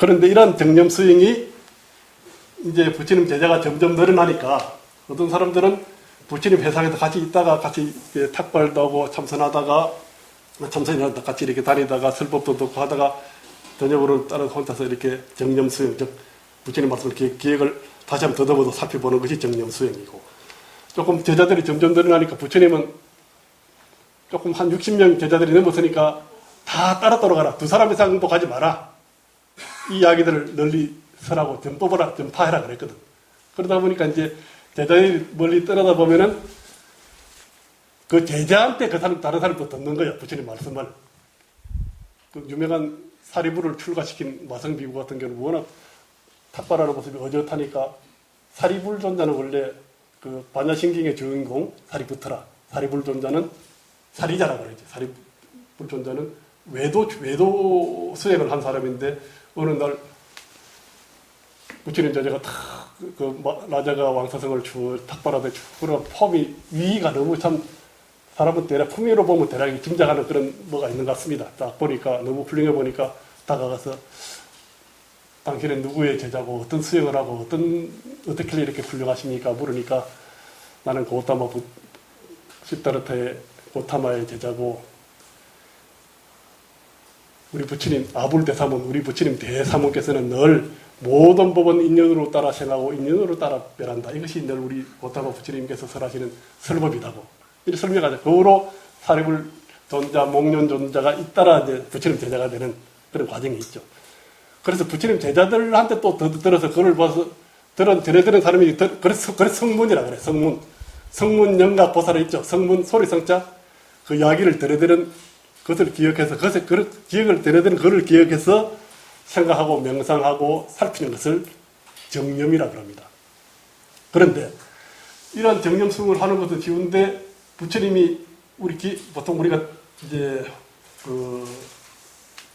그런데 이런 정념 수행이 이제 부처님 제자가 점점 늘어나니까 어떤 사람들은 부처님 회상에서 같이 있다가 같이 탁발도 하고 참선하다가 참선이라다 같이 이렇게 다니다가 설법도 듣고 하다가 저녁으로 따라 혼자서 이렇게 정념 수행, 즉 부처님 말씀을 기- 기획 을 다시 한번 더듬어서 살펴보는 것이 정념 수행이고 조금 제자들이 점점 늘어나니까 부처님은 조금 한 60명 제자들이 넘었으니까 다 따라 따라가라. 두 사람 이상도 가지 마라. 이 이야기들을 널리 설하고 좀 뽑아라, 좀 파해라 그랬거든. 그러다 보니까 이제 제자들이 멀리 떠나다 보면은 그 제자한테 그 사람, 다른 사람도 듣는 거야. 부처님 말씀을. 그 유명한 사리부를 출가시킨 마성비구 같은 경우는 워낙 탁발하는 모습이 어젓하니까 사리불존자는 원래 그 반야신경의 주인공 사리부트라. 사리불존자는 사리자라고 그러지. 사리불존자는 외도, 외도 수행을 한 사람인데 어느 날 부처님 제자가 탁, 그, 라자가 왕사성을 주, 탁발하되 주, 그런 폼이 위가 너무 참 사람은 대략 품위로 보면 대략 짐작하는 그런 뭐가 있는 것 같습니다. 딱 보니까 너무 훌륭해 보니까 다가가서 당신은 누구의 제자고 어떤 수행을 하고 어떤 어떻게 이렇게 훌륭하십니까 물으니까 나는 고타마 부- 시타르타의 고타마의 제자고 우리 부처님 아불 대사문 우리 부처님 대사문께서는 늘 모든 법은 인연으로 따라 생하고 인연으로 따라 멸한다. 이것이 늘 우리 고타마 부처님께서 설하시는 설법이다고 이렇게 설명하죠. 그 후로 사립을 존자, 목련 존자가 잇따라 이제 부처님 제자가 되는 그런 과정이 있죠. 그래서 부처님 제자들한테 또 더- 들어서 그걸 봐서 들은 들어들은 사람이 더- 그래서 그래서 성문이라 그래 성문 성문 영각 보살이 있죠 성문 소리 성자 그 이야기를 들어들은 그것을 기억해서 그것을 그 기억을 들어들은 그를 기억해서 생각하고 명상하고 살피는 것을 정념이라 그럽니다. 그런데 이런 정념 수행을 하는 것도 쉬운데 부처님이 우리 기, 보통 우리가 이제 그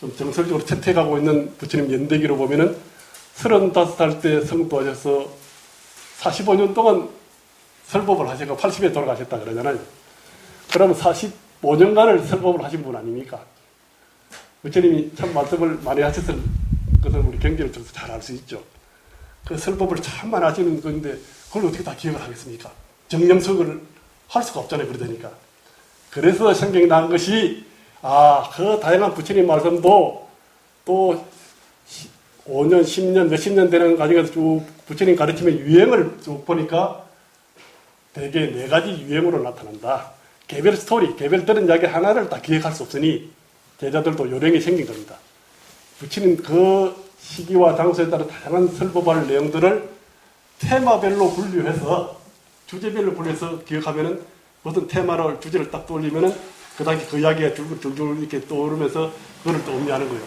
좀 정설적으로 채택하고 있는 부처님 연대기로 보면은 35살 때 성도하셔서 45년 동안 설법을 하시고 80에 돌아가셨다 그러잖아요. 그러면 45년간을 설법을 하신 분 아닙니까? 부처님이 참 말씀을 많이 하셨을 것을 우리 경제를 통해서 잘 알 수 있죠. 그 설법을 참 많이 하시는 건데 그걸 어떻게 다 기억을 하겠습니까? 정념석을 할 수가 없잖아요. 그러다니까. 그래서 생각이 난 것이 아, 그 다양한 부처님 말씀도 또 5년, 10년, 몇십 년 되는 과정에서 쭉 부처님 가르침의 유행을 쭉 보니까 대개 네 가지 유행으로 나타난다. 개별 스토리, 개별 들은 이야기 하나를 다 기억할 수 없으니 제자들도 요령이 생긴 겁니다. 부처님 그 시기와 장소에 따라 다양한 설법할 내용들을 테마별로 분류해서 주제별로 분류해서 기억하면은 어떤 테마를 주제를 딱 떠올리면은 그 당시 그 이야기가 줄줄줄 이렇게 떠오르면서 그걸 또 음미하는 거예요.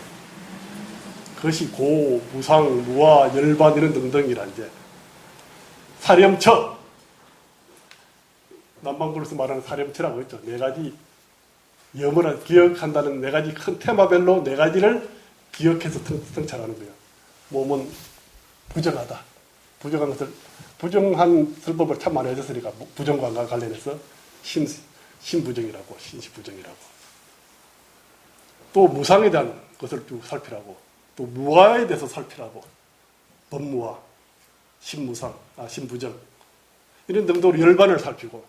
그것이 고, 무상, 무아, 열반 이런 등등이라 이제 사렴처 남방불에서 말하는 사렴처라고 했죠. 네 가지 염을 기억한다는 네 가지 큰 테마별로 네 가지를 기억해서 성- 성찰하는 거예요. 몸은 부정하다. 부정한 것을 부정한 설법을 참 많이 해줬으니까 부정관과 관련해서 신, 신부정이라고 신시부정이라고 또 무상에 대한 것을 쭉 살피라고 또 무아에 대해서 살피라고 법무아 신무상 아 신부정 이런 등등으로 열반을 살피고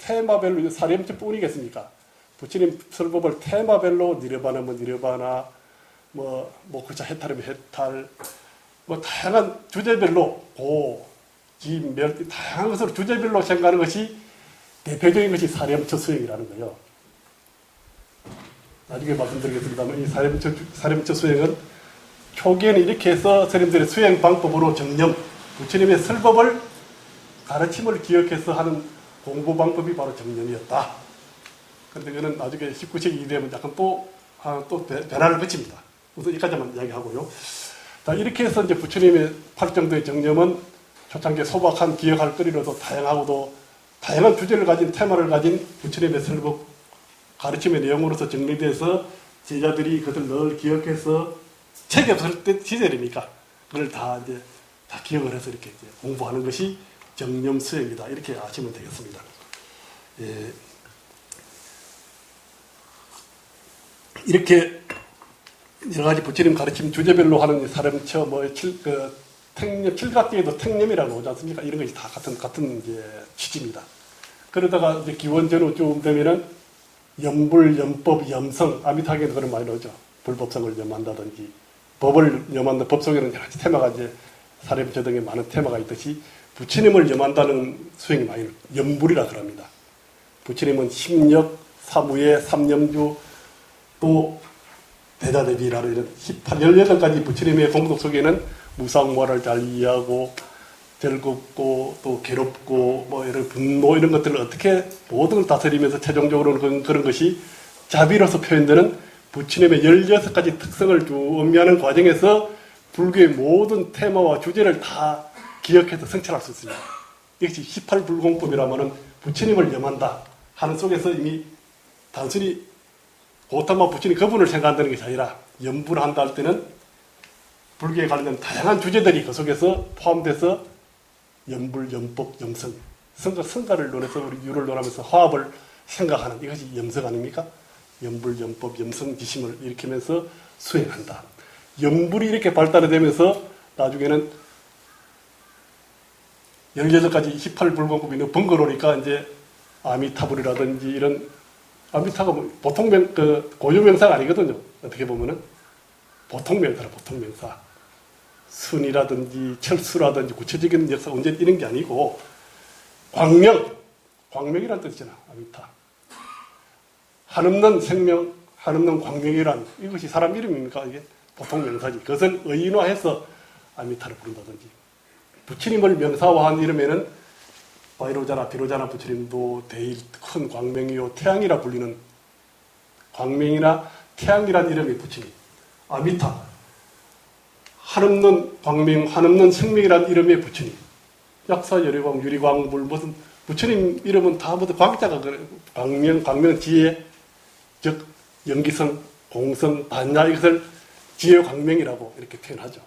테마별로 사렴집 뿐이겠습니까? 부처님 설법을 테마별로 니르바나면 니르바나 뭐 목구자 해탈이면 해탈 뭐 다양한 주제별로 고, 지, 멸 다양한 것으로 주제별로 생각하는 것이 대표적인 것이 사렴처 수행이라는 거예요. 나중에 말씀드리겠습니다만 이 사렴처, 사렴처 수행은 초기에는 이렇게 해서 스님들의 수행 방법으로 정념, 부처님의 설법을 가르침을 기억해서 하는 공부 방법이 바로 정념이었다. 그런데 그는 나중에 19세기 이되면 약간 또, 아, 또 변- 변화를 거칩니다. 우선 여기까지만 이야기하고요. 자, 이렇게 해서 이제 부처님의 팔정도의 정념은 초창기에 소박한 기억할 거리로도 다양하고도 다양한 주제를 가진 테마를 가진 부처님의 설법 가르침의 내용으로서 정리돼서 제자들이 그것을 늘 기억해서 책이 없을 때 시절이니까 그걸 다 이제 다 기억을 해서 이렇게 공부하는 것이 정념 수행이다 이렇게 아시면 되겠습니다. 예. 이렇게 여러 가지 부처님 가르침 주제별로 하는 사람처 뭐 칠, 그 택념 칠각기에도 택념이라고 오지 않습니까? 이런 것이 다 같은 같은 이제 취지입니다. 그러다가 이제 기원전후 좀 되면은 염불, 염법, 염성, 아미타경에도 그런 많이 나오죠. 불법성을 염한다든지 법을 염한다. 법 속에는 여러 가지 테마가 이제 사례부처 등에 많은 테마가 있듯이 부처님을 염한다는 수행이 많이. 염불이라 그럽니다. 부처님은 심력, 사무예, 삼념주, 또 대자대비라는 이런 18, 18가지 부처님의 공덕 속에는 무상모를 잘 이해하고 즐겁고 또 괴롭고 뭐 이런 분노 이런 것들을 어떻게 모든 걸 다스리면서 최종적으로는 그런, 것이 자비로서 표현되는 부처님의 16가지 특성을 쭉 음미하는 과정에서 불교의 모든 테마와 주제를 다 기억해서 성찰할 수 있습니다. 이것이 18불공법이라면 부처님을 염한다 하는 속에서 이미 단순히 고타마 부처님 그분을 생각한다는 것이 아니라 염불 한다 할 때는 불교에 관련된 다양한 주제들이 그 속에서 포함돼서 염불, 염법, 염성, 성가, 성가를 논해서 우리 유를 논하면서 화합을 생각하는 이것이 염성 아닙니까? 염불, 염법, 염성 지심을 일으키면서 수행한다. 염불이 이렇게 발달이 되면서 나중에는 16가지 18불공법이 있는 번거로우니까 이제 아미타불이라든지 이런 아미타가 뭐 보통 명, 그 고유 명사가 아니거든요. 어떻게 보면은 보통 명사라 보통 명사. 순이라든지 철수라든지 구체적인 역사 언제 이런 게 아니고 광명, 광명이란 뜻이잖아. 아미타. 한없는 생명, 한없는 광명이란 이것이 사람 이름입니까? 이게 보통 명사지. 그것을 의인화해서 아미타를 부른다든지. 부처님을 명사화한 이름에는 바이로자나 비로자나 부처님도 대일 큰 광명이요 태양이라 불리는 광명이나 태양이란 이름이 부처님. 아미타. 한없는 광명, 한없는 생명이란 이름의 부처님. 약사 열애광, 유리광, 물 무슨 부처님 이름은 다 모두 광자가 그래. 광명, 광명 지혜, 즉 연기성, 공성, 반야 이것을 지혜 광명이라고 이렇게 표현하죠.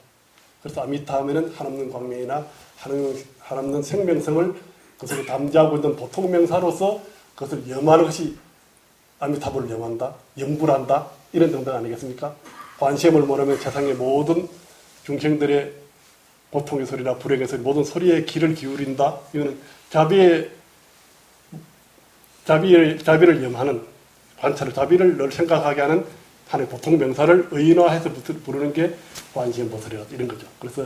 그래서 아미타 하면은 한없는 광명이나 한없는, 생명성을 그것을 담지하고 있는 보통 명사로서 그것을 염하는 것이 아미타불을 염한다, 염불한다 이런 등등 아니겠습니까? 관심을 모르면 세상의 모든 중생들의 고통의 소리나 불행의 소리, 모든 소리에 귀를 기울인다. 이거는 자비의 자비를 자비를 염하는 관찰을 자비를 늘 생각하게 하는 하나의 보통 명사를 의인화해서 부르는 게 관심보살이라 이런 거죠. 그래서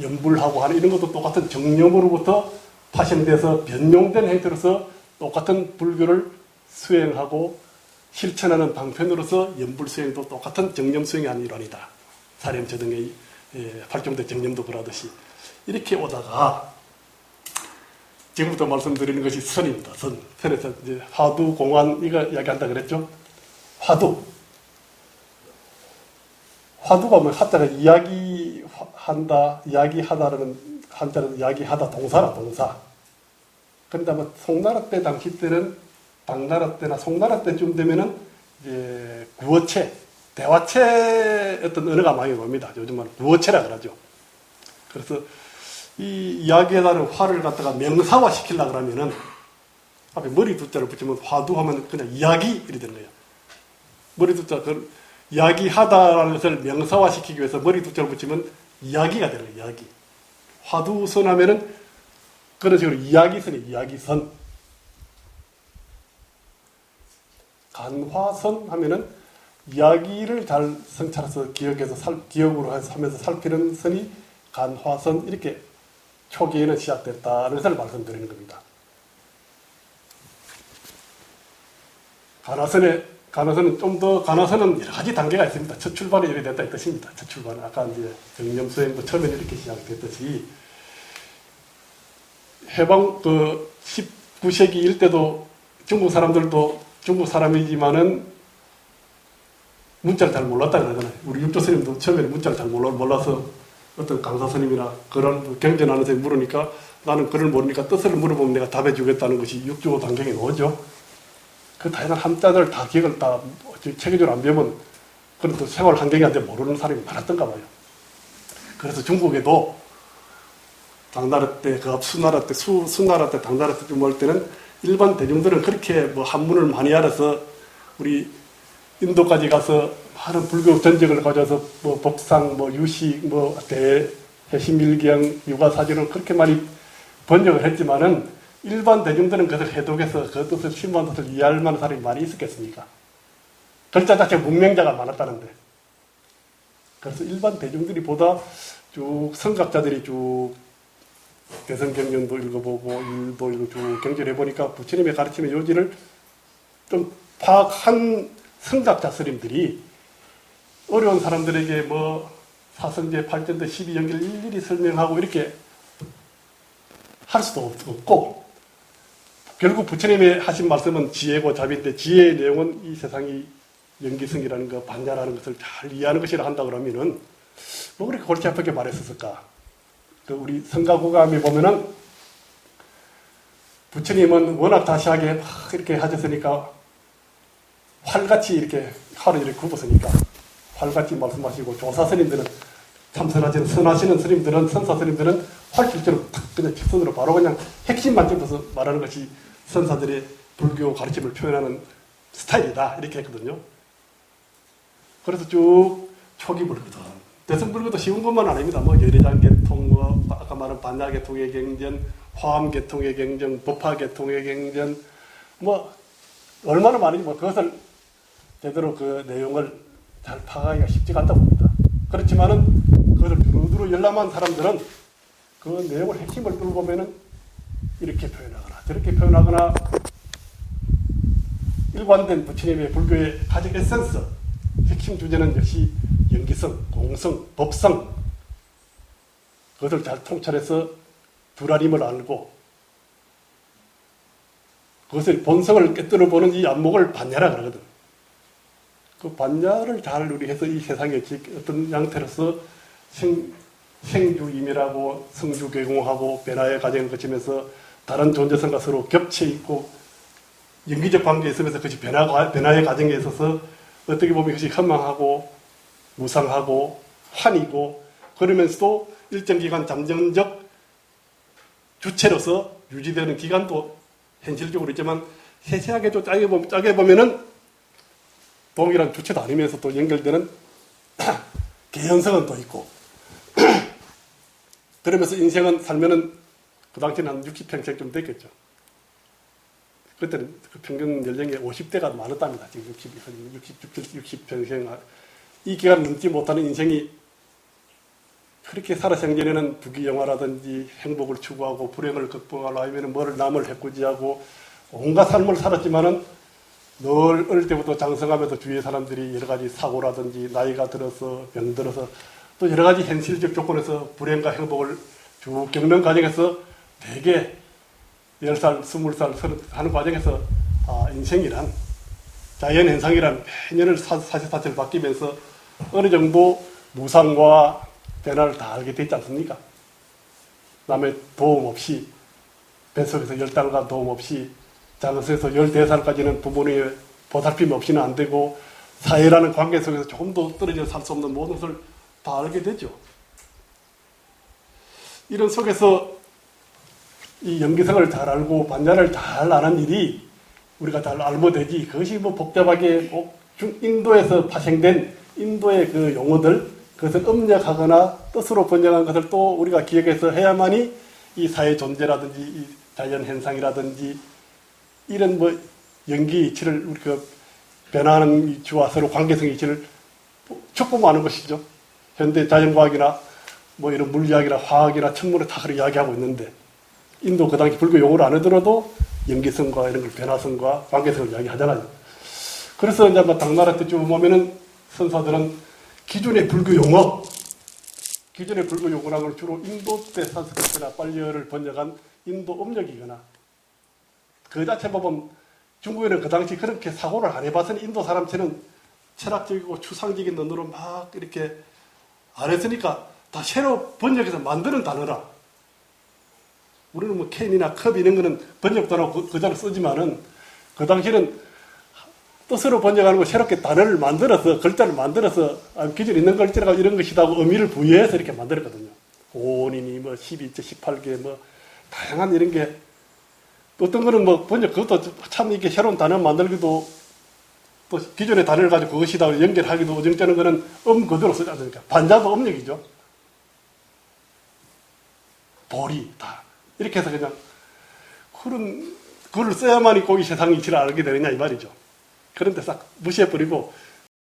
염불하고 하는 이런 것도 똑같은 정념으로부터 파생돼서 변용된 형태로서 똑같은 불교를 수행하고 실천하는 방편으로서 연불 수행도 똑같은 정념 수행이 아닌 일환이다. 사렴처 등의 예, 발종된 정념도 그러듯이 이렇게 오다가 지금부터 말씀드리는 것이 선입니다. 선. 선에서 이제 화두, 공안 이거 이야기한다 그랬죠? 화두. 화두가 뭐 하자가 이야기한다, 이야기하다라는 한자는 이야기하다 동사라 동사. 그런데 아마 송나라 때 당시 때는 당나라 때나 송나라 때쯤 되면은 이제 구어체, 대화체 어떤 언어가 많이 옵니다. 요즘은 구어체라 그러죠. 그래서 이 이야기에다는 화를 갖다가 명사화 시키려 그러면은 앞에 머리 두자를 붙이면 화두하면 그냥 이야기 이리 되는 거예요. 머리 두자 그 이야기하다라는 것을 명사화 시키기 위해서 머리 두자를 붙이면 이야기가 되는 거예요. 이야기. 화두선 하면은 그런 식으로 이야기선이 이야기선. 간화선 하면은 이야기를 잘 성찰해서 기억해서 살, 기억으로 하면서 살피는 선이 간화선 이렇게 초기에는 시작됐다는 것을 말씀드리는 겁니다. 간화선에 간화선은 좀더 간화선은 여러 가지 단계가 있습니다. 첫 출발이 이렇게 됐다 이 뜻입니다. 첫 출발 아까 이제 정념 수행도 처음에 이렇게 시작됐듯이 해방 그 19세기 일 때도 중국 사람들도 중국 사람이지만은 문자를 잘 몰랐다 그러잖아요. 우리 육조 스님도 처음에는 문자를 잘 몰라, 몰라서 어떤 강사 스님이나 그런 경전하는 선생님 물으니까 나는 글을 모르니까 뜻을 물어보면 내가 답해 주겠다는 것이 육조 단경에 나오죠. 그 다양한 함자들 다 기억을 다 체계적으로 안 배우면 그래도 생활 환경이 안 돼 모르는 사람이 많았던가 봐요. 그래서 중국에도 당나라 때, 그 수나라 때, 수, 수나라 때, 당나라 때쯤 올 때는 일반 대중들은 그렇게 뭐 한문을 많이 알아서 우리 인도까지 가서 많은 불교 전적을 가져서 뭐 법상, 뭐 유식, 뭐 대 해신밀경, 육아사전을 그렇게 많이 번역을 했지만은 일반 대중들은 그것을 해독해서 그 뜻을 심오한 뜻을 이해할 만한 사람이 많이 있었겠습니까? 글자 자체 문명자가 많았다는데. 그래서 일반 대중들이 보다 쭉 성각자들이 쭉 대성 경전도 읽어보고 일도 읽고 쭉 경전해 보니까 부처님의 가르침의 요지를 좀 파악한 성각자 스님들이 어려운 사람들에게 뭐 사성제, 팔전도 12연결 일일이 설명하고 이렇게 할 수도 없고 결국 부처님의 하신 말씀은 지혜고 자비인데 지혜의 내용은 이 세상이 연기성이라는 거, 반야라는 것을 잘 이해하는 것이라 한다 그러면은 뭐 그렇게 골치 아프게 말했었을까? 그 우리 성가구감에 보면은 부처님은 워낙 다시하게 막 이렇게 하셨으니까 활같이 이렇게 칼을 이렇게 굽었으니까 활같이 말씀하시고 조사 스님들은 참선하시는 선하시는 스님들은 선사 스님들은 활질처럼 탁 그냥 직선으로 바로 그냥 핵심만 찝어서 말하는 것이 선사들의 불교 가르침을 표현하는 스타일이다 이렇게 했거든요. 그래서 쭉 초기 불교도 대승 불교도 쉬운 것만 아닙니다. 뭐 열애장 계통, 뭐 아까 말한 반야 계통의 경전, 화엄 계통의 경전, 법화 계통의 경전, 뭐 얼마나 많은지 뭐 그것을 제대로 그 내용을 잘 파악하기가 쉽지가 않다 봅니다. 그렇지만은 그것을 두루두루 열람한 사람들은 그 내용을 핵심을 뚫고 보면은 이렇게 표현하거나 저렇게 표현하거나 일관된 부처님의 불교의 가장 에센스 핵심 주제는 역시 연기성, 공성, 법성 그것을 잘 통찰해서 불알임을 알고 그것의 본성을 깨뜨려 보는 이 안목을 반야라 그러거든. 그 반야를 잘 우리 해서 이 세상에 어떤 양태로서 생, 생주임이라고 성주개공하고 변화의 과정을 거치면서 다른 존재성과 서로 겹쳐 있고 연기적 관계에 있으면서 그것이 변화, 변화의 과정에 있어서 어떻게 보면 그것이 현망하고 무상하고 환이고 그러면서도 일정 기간 잠정적 주체로서 유지되는 기간도 현실적으로 있지만 세세하게 또 짜게, 보면, 짜게 보면은 동일한 주체도 아니면서 또 연결되는 개연성은 또 있고 그러면서 인생은 살면은 그 당시에는 한 60평생쯤 됐겠죠. 그때는 그 평균 연령이 50대가 많았답니다. 지금 60, 60, 60평생. 이 기간을 넘지 못하는 인생이 그렇게 살아 생전에는 부귀영화라든지 행복을 추구하고 불행을 극복하려 하면 뭘 남을 해꾸지하고 온갖 삶을 살았지만은 늘 어릴 때부터 장성하면서 주위의 사람들이 여러 가지 사고라든지 나이가 들어서 병들어서 또 여러 가지 현실적 조건에서 불행과 행복을 쭉 겪는 과정에서 대개 10살, 20살 하는 과정에서 아, 인생이란 자연현상이란 매년을 사시사철 바뀌면서 어느 정도 무상과 변화를 다 알게 됐지 않습니까? 남의 도움 없이 뱃속에서 열 달간 도움 없이 장에서 열네 살까지는 부모님의 보살핌 없이는 안 되고 사회라는 관계 속에서 조금 더 떨어져 살 수 없는 모든 것을 다 알게 되죠. 이런 속에서 이 연기성을 잘 알고 반야를 잘 아는 일이 우리가 잘 알면 되지. 그것이 뭐 복잡하게 뭐 인도에서 파생된 인도의 그 용어들 그것을 음력하거나 뜻으로 번역한 것을 또 우리가 기억해서 해야만이 이 사회 존재라든지 이 자연 현상이라든지 이런 뭐 연기 이치를 우리 그 변화하는 이치와 서로 관계성 이치를 촉구하는 것이죠. 현대 자연과학이나 뭐 이런 물리학이나 화학이나 천문을 다 그렇게 이야기하고 있는데 인도 그 당시 불교 용어를 안 하더라도 연기성과 이런 걸 변화성과 관계성을 이야기하잖아요. 그래서 이제 뭐 당나라 때쭉 보면은 선사들은 기존의 불교 용어, 기존의 불교 용어라는 걸 주로 인도 때 산스크리트나 빨리어를 번역한 인도 음력이거나 그 자체 보면 중국에는 그 당시 그렇게 사고를 안 해봤으니 인도 사람처럼 철학적이고 추상적인 논으로 막 이렇게 안 했으니까 다 새로 번역해서 만드는 단어라. 우리는 뭐 캔이나 컵 이런 거는 번역도 안 그대로 쓰지만은 그 당시는 뜻으로 번역하는 거 새롭게 단어를 만들어서 글자를 만들어서 아, 기존 있는 글자가 이런 것이다고 의미를 부여해서 이렇게 만들었거든요. 오인이니 뭐 12제, 18개 뭐 다양한 이런 게 어떤 거는 뭐 번역 그것도 참 이렇게 새로운 단어 만들기도 또 기존의 단어를 가지고 그것이다 연결하기도 어정쩌는 거는 음 그대로 쓰지 않습니까? 반자도 음력이죠. 보리 다 이렇게 해서 그냥 그런 그걸 써야만이 꼭이 세상이 이치를 알게 되느냐 이 말이죠. 그런데 싹 무시해버리고